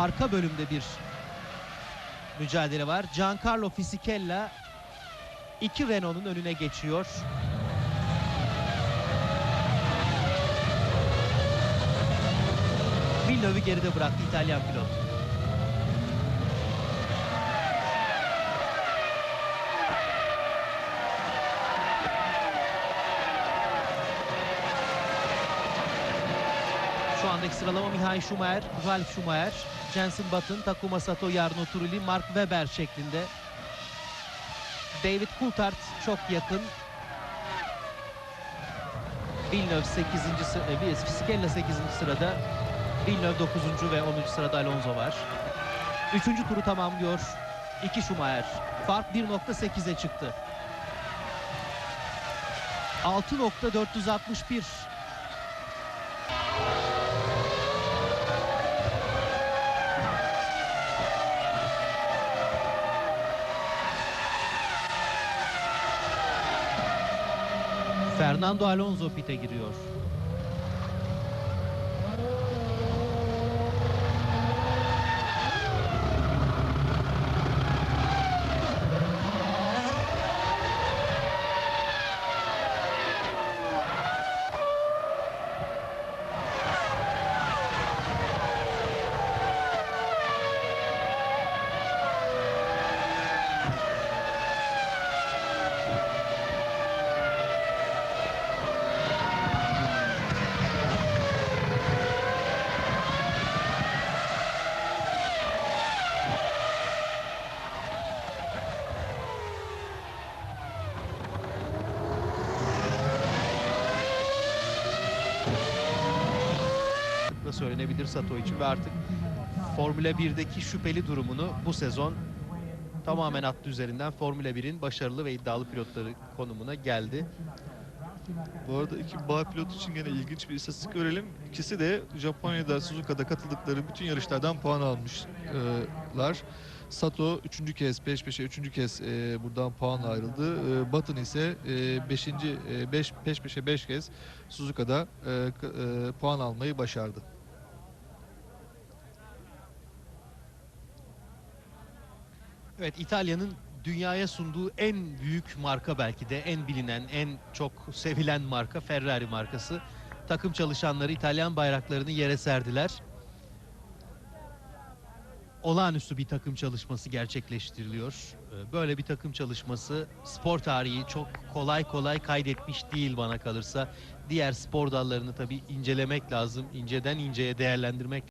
arka bölümde bir mücadele var. Giancarlo Fisichella iki Renault'un önüne geçiyor. Villeneuve'ü geride bıraktı İtalyan pilot. Şu andaki sıralama Mihail Schumacher, Ralf Schumacher, Jensen Button, Takuma Sato, Jarno Trulli, Mark Webber şeklinde. David Coulthard çok yakın. Villeneuve 8. sırada, Fisichella 8. sırada. Villeneuve 9. ve 10. sırada Alonso var. 3. turu tamamlıyor. 2 Schumacher. Fark 1.8'e çıktı. 6.461 Fernando Alonso pite giriyor. Da söylenebilir Sato için ve artık Formula 1'deki şüpheli durumunu bu sezon tamamen attı üzerinden Formula 1'in başarılı ve iddialı pilotları konumuna geldi. Bu arada iki bağ pilot için gene ilginç bir istatistik verelim. İkisi de Japonya'da Suzuka'da katıldıkları bütün yarışlardan puan almışlar. Sato üçüncü kez peş peşe üçüncü kez e, buradan puanla ayrıldı. E, Button ise e, beşinci e, beş peş peşe beş kez Suzuka'da e, e, puan almayı başardı. Evet İtalya'nın dünyaya sunduğu en büyük marka belki de en bilinen, en çok sevilen marka Ferrari markası. Takım çalışanları İtalyan bayraklarını yere serdiler. Olağanüstü bir takım çalışması gerçekleştiriliyor. Ee, Böyle bir takım çalışması spor tarihi çok kolay kolay kaydetmiş değil bana kalırsa. Diğer spor dallarını tabii incelemek lazım. inceden inceye değerlendirmek